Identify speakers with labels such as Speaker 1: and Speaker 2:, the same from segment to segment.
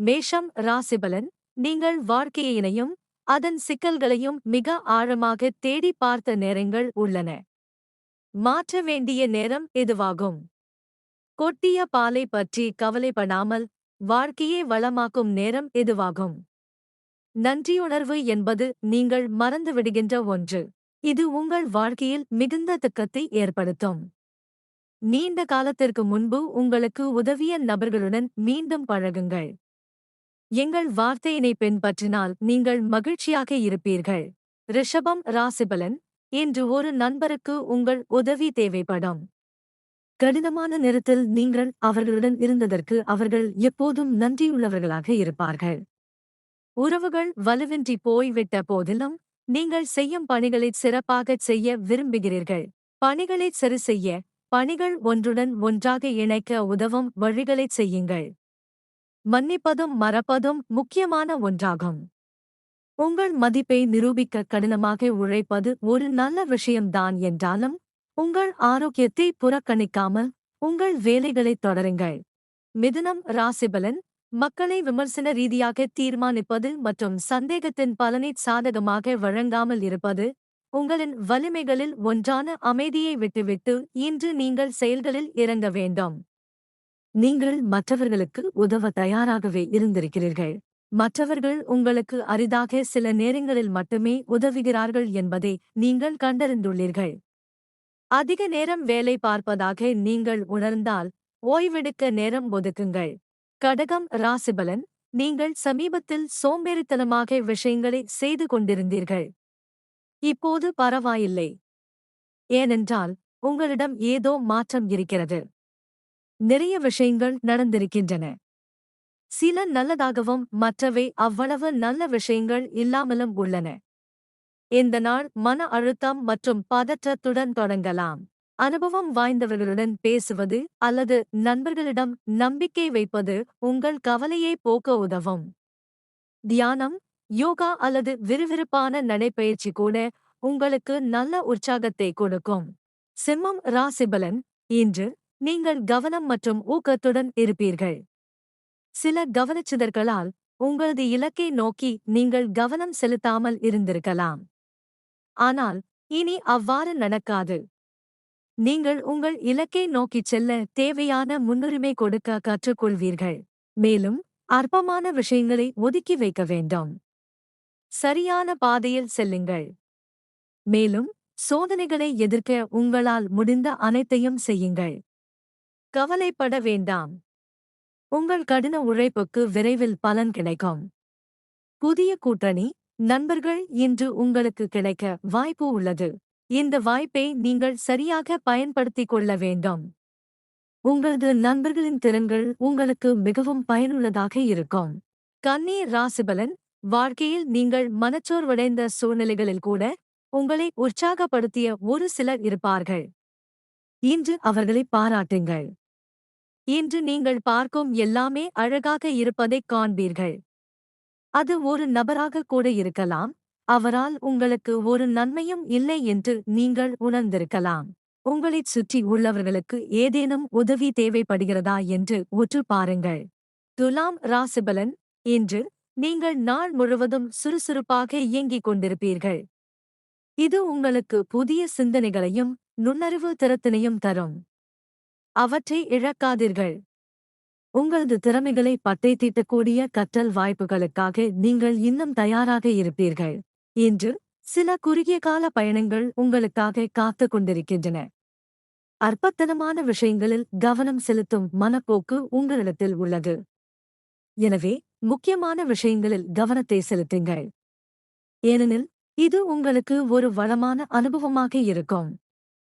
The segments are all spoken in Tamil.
Speaker 1: மேஷம் ராசிபலன் நீங்கள் வாழ்க்கையினையும் அதன் சிக்கல்களையும் மிக ஆழமாக தேடி பார்த்த நேரங்கள் உள்ளன. மாற்ற வேண்டிய நேரம் இதுவாகும் கொட்டிய பாலை பற்றி கவலைப்படாமல் வாழ்க்கையை வளமாக்கும் நேரம் இதுவாகும் நன்றியுணர்வு என்பது நீங்கள் மறந்துவிடுகின்ற ஒன்று. இது உங்கள் வாழ்க்கையில் மிகுந்த துக்கத்தை ஏற்படுத்தும். நீண்ட காலத்திற்கு முன்பு உங்களுக்கு உதவிய நபர்களுடன் மீண்டும் பழகுங்கள். எங்கள் வார்த்தையினை பின்பற்றினால் நீங்கள் மகிழ்ச்சியாக இருப்பீர்கள். ரிஷபம் ராசிபலன் என்று ஒரு நண்பருக்கு உங்கள் உதவி தேவைப்படும். கடினமான நேரத்தில் நீங்கள் அவர்களுடன் இருந்ததற்கு அவர்கள் எப்போதும் நன்றியுள்ளவர்களாக இருப்பார்கள். உறவுகள் வலுவின்றி போய்விட்ட போதிலும் நீங்கள் செய்யும் பணிகளை சிறப்பாகச் செய்ய விரும்புகிறீர்கள். பணிகளை சரி செய்ய பணிகள் ஒன்றுடன் ஒன்றாக இணைக்க உதவும் வழிகளைச் செய்யுங்கள். மன்னிப்பதும் மறப்பதும் முக்கியமான ஒன்றாகும். உங்கள் மதிப்பை நிரூபிக்க கடினமாக உழைப்பது ஒரு நல்ல விஷயம்தான் என்றாலும் உங்கள் ஆரோக்கியத்தை புறக்கணிக்காமல் உங்கள் வேலைகளைத் தொடருங்கள். மிதுனம் ராசிபலன் மக்களை விமர்சன ரீதியாக தீர்மானிப்பது மற்றும் சந்தேகத்தின் பலனை சாதகமாக வழங்காமல் இருப்பது உங்களின் வலிமைகளில் ஒன்றான அமைதியை விட்டுவிட்டு இன்று நீங்கள் செயல்களில் இறங்க வேண்டும். நீங்கள் மற்றவர்களுக்கு உதவ தயாராகவே இருந்திருக்கிறீர்கள். மற்றவர்கள் உங்களுக்கு அரிதாக சில நேரங்களில் மட்டுமே உதவுகிறார்கள் என்பதை நீங்கள் கண்டறிந்துள்ளீர்கள். அதிக நேரம் வேலை பார்ப்பதாக நீங்கள் உணர்ந்தால் ஓய்வெடுக்க நேரம் ஒதுக்குங்கள். கடகம் ராசிபலன் நீங்கள் சமீபத்தில் சோம்பேறித்தனமாக விஷயங்களை செய்து கொண்டிருந்தீர்கள். இப்போது பரவாயில்லை. ஏனென்றால் உங்களிடம் ஏதோ மாற்றம் இருக்கிறது. நிறைய விஷயங்கள் நடந்திருக்கின்றன. சில நல்லதாகவும் மற்றவை அவ்வளவு நல்ல விஷயங்கள் இல்லாமலும் உள்ளன. இந்த நாள் மன அழுத்தம் மற்றும் பதற்றத்துடன் தொடங்கலாம். அனுபவம் வாய்ந்தவர்களுடன் பேசுவது அல்லது நண்பர்களிடம் நம்பிக்கை வைப்பது உங்கள் கவலையை போக்க உதவும். தியானம் யோகா அல்லது விறுவிறுப்பான நடைப்பயிற்சி கூட உங்களுக்கு நல்ல உற்சாகத்தை கொடுக்கும். சிம்மம் ராசிபலன் இன்று நீங்கள் கவனம் மற்றும் ஊக்கத்துடன் இருப்பீர்கள். சில கவனச்சிதற்களால் உங்களது இலக்கை நோக்கி நீங்கள் கவனம் செலுத்தாமல் இருந்திருக்கலாம். ஆனால் இனி அவ்வாறு நடக்காது. நீங்கள் உங்கள் இலக்கை நோக்கிச் செல்ல தேவையான முன்னுரிமை கொடுக்க கற்றுக்கொள்வீர்கள். மேலும் அற்பமான விஷயங்களை ஒதுக்கி வைக்க வேண்டும். சரியான பாதையில் செல்லுங்கள். மேலும் சோதனைகளை எதிர்க்க உங்களால் முடிந்த அனைத்தையும் செய்யுங்கள். கவலைப்பட வேண்டாம். உங்கள் கடின உழைப்புக்கு விரைவில் பலன் கிடைக்கும். புதிய கூட்டணி நண்பர்கள் இன்று உங்களுக்கு கிடைக்க வாய்ப்பு உள்ளது. இந்த வாய்ப்பை நீங்கள் சரியாக பயன்படுத்திக் கொள்ள வேண்டும். உங்களது நண்பர்களின் திறன்கள் உங்களுக்கு மிகவும் பயனுள்ளதாக இருக்கும். கண்ணீர் ராசிபலன் வாழ்க்கையில் நீங்கள் மனச்சோர்வடைந்த சூழ்நிலைகளில் கூட உங்களை உற்சாகப்படுத்திய ஒரு சிலர் இருப்பார்கள். இன்று அவர்களை பாராட்டுங்கள். இன்று நீங்கள் பார்க்கும் எல்லாமே அழகாக இருப்பதைக் காண்பீர்கள். அது ஒரு நபராக கூட இருக்கலாம். அவரால் உங்களுக்கு ஒரு நன்மையும் இல்லை என்று நீங்கள் உணர்ந்திருக்கலாம். உங்களைச் சுற்றி உள்ளவர்களுக்கு ஏதேனும் உதவி தேவைப்படுகிறதா என்று உற்று பாருங்கள். துலாம் ராசிபலன் இன்று நீங்கள் நாள் முழுவதும் சுறுசுறுப்பாக இயங்கிக் கொண்டிருப்பீர்கள். இது உங்களுக்கு புதிய சிந்தனைகளையும் நுண்ணறிவு திறத்தினையும் தரும். அவற்றை இழக்காதீர்கள். உங்களது திறமைகளை பட்டை தீட்டக்கூடிய கற்றல் வாய்ப்புகளுக்காக நீங்கள் இன்னும் தயாராக இருப்பீர்கள். இன்று சில குறுகிய கால பயணங்கள் உங்களுக்காக காத்து கொண்டிருக்கின்றன. அற்பத்தனமான விஷயங்களில் கவனம் செலுத்தும் மனப்போக்கு உங்களிடத்தில் உள்ளது. எனவே முக்கியமான விஷயங்களில் கவனத்தை செலுத்துங்கள். ஏனெனில் இது உங்களுக்கு ஒரு வளமான அனுபவமாக இருக்கும்.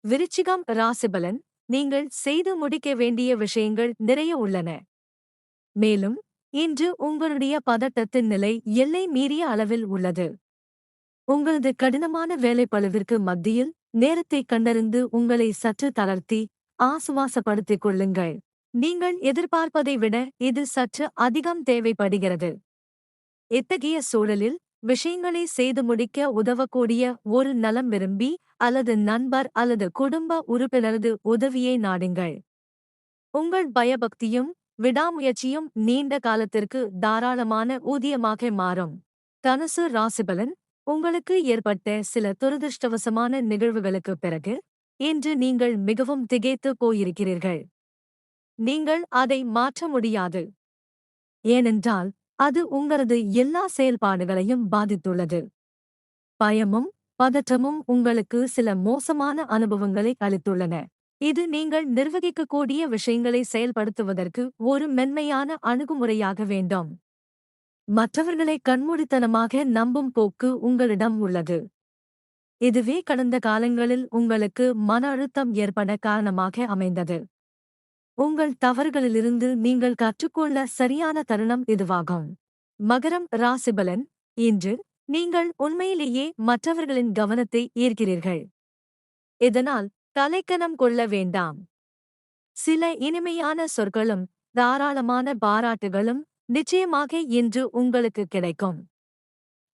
Speaker 1: விருச்சிகம் ராசிபலன் நீங்கள் செய்து முடிக்க வேண்டிய விஷயங்கள் நிறைய உள்ளன. மேலும் இன்று உங்களுடைய பதட்டத்தின் நிலை எல்லை மீறிய அளவில் உள்ளது. உங்களது கடினமான வேலைப்பளவிற்கு மத்தியில் நேரத்தை கண்டறிந்து உங்களை சற்று தளர்த்தி ஆசுவாசப்படுத்திக் கொள்ளுங்கள். நீங்கள் எதிர்பார்ப்பதை விட இது சற்று அதிகம் தேவைப்படுகிறது. இத்தகைய சூழலில் விஷயங்களை செய்து முடிக்க உதவக்கூடிய ஒரு நலம் விரும்பி அல்லது நண்பர் அல்லது குடும்ப உறுப்பினரது உதவியை நாடுங்கள். உங்கள் பயபக்தியும் விடாமுயற்சியும் நீண்ட காலத்திற்கு தாராளமான ஊதியமாக மாறும். தனுசு ராசிபலன் உங்களுக்கு ஏற்பட்ட சில துரதிருஷ்டவசமான நிகழ்வுகளுக்குப் பிறகு இன்று நீங்கள் மிகவும் திகைத்து போயிருக்கிறீர்கள். நீங்கள் அதை மாற்ற முடியாது. ஏனென்றால் அது உங்களது எல்லா செயல்பாடுகளையும் பாதித்துள்ளது. பயமும் பதற்றமும் உங்களுக்கு சில மோசமான அனுபவங்களை அளித்துள்ளன. இது நீங்கள் நிர்வகிக்கக்கூடிய விஷயங்களை செயல்படுத்துவதற்கு ஒரு மென்மையான அணுகுமுறையாக வேண்டும். மற்றவர்களை கண்மூடித்தனமாக நம்பும் போக்கு உங்களிடம் உள்ளது. இதுவே கடந்த காலங்களில் உங்களுக்கு மன அழுத்தம் ஏற்பட காரணமாக அமைந்தது. உங்கள் தவறுகளிலிருந்து நீங்கள் கற்றுக்கொள்ள சரியான தருணம் இதுவாகும் மகரம் ராசிபலன் இன்று நீங்கள் உண்மையிலேயே மற்றவர்களின் கவனத்தை ஈர்க்கிறீர்கள். இதனால் தலைக்கணம் கொள்ள வேண்டாம். சில இனிமையான சொற்களும் தாராளமான பாராட்டுகளும் நிச்சயமாக இன்று உங்களுக்கு கிடைக்கும்.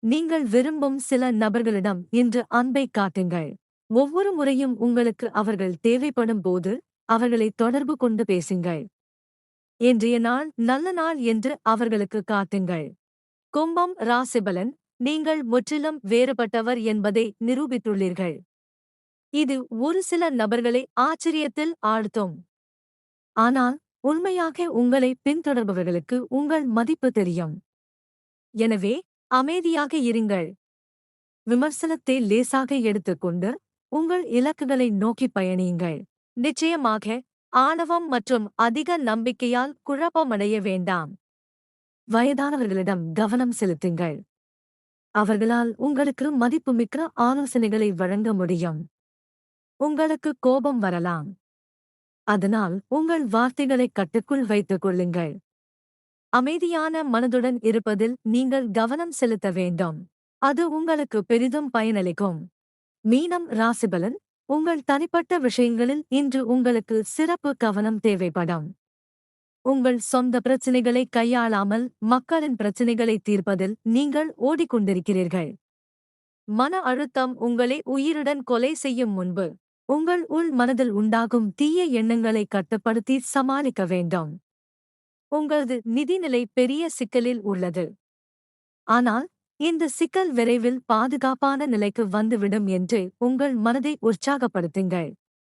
Speaker 1: நீங்கள் விரும்பும் சில நபர்களிடம் இன்று அன்பை காட்டுங்கள். ஒவ்வொரு முறையும் உங்களுக்கு அவர்கள் தேவைப்படும் போது அவர்களை தொடர்பு கொண்டு பேசுங்கள். இன்றைய நாள் நல்ல நாள் என்று அவர்களுக்கு காட்டுங்கள். கும்பம் ராசிபலன் நீங்கள் முற்றிலும் வேறுபட்டவர் என்பதை நிரூபித்துள்ளீர்கள். இது ஒரு சில நபர்களை ஆச்சரியத்தில் ஆழ்த்தும். ஆனால் உண்மையாக உங்களை பின்தொடர்பவர்களுக்கு உங்கள் மதிப்பு தெரியும். எனவே அமைதியாக இருங்கள். விமர்சனத்தை லேசாக எடுத்துக்கொண்டு உங்கள் இலக்குகளை நோக்கி பயணியுங்கள். நிச்சயமாக ஆணவம் மற்றும் அதிக நம்பிக்கையால் குழப்பமடைய வேண்டாம். வயதானவர்களிடம் கவனம் செலுத்துங்கள். அவர்களால் உங்களுக்கு மதிப்புமிக்க ஆலோசனைகளை வழங்க முடியும். உங்களுக்கு கோபம் வரலாம். அதனால் உங்கள் வார்த்தைகளை கட்டுக்குள் வைத்துக் கொள்ளுங்கள். அமைதியான மனதுடன் இருப்பதில் நீங்கள் கவனம் செலுத்த வேண்டும். அது உங்களுக்கு பெரிதும் பயனளிக்கும். மீனம் ராசிபலன் உங்கள் தனிப்பட்ட விஷயங்களில் இன்று உங்களுக்கு சிறப்பு கவனம் தேவைப்படும். உங்கள் சொந்த பிரச்சினைகளை கையாளாமல் மக்களின் பிரச்சினைகளை தீர்ப்பதில் நீங்கள் ஓடிக்கொண்டிருக்கிறீர்கள். மன அழுத்தம் உங்களை உயிருடன் கொலை செய்யும் முன்பு உங்கள் உள் மனதில் உண்டாகும் தீய எண்ணங்களை கட்டுப்படுத்தி சமாளிக்க வேண்டும். உங்களது நிதிநிலை பெரிய சிக்கலில் உள்ளது. ஆனால் இந்த சிக்கல் விரைவில் பாதுகாப்பான நிலைக்கு வந்துவிடும் என்று உங்கள் மனதை உற்சாகப்படுத்துங்கள்.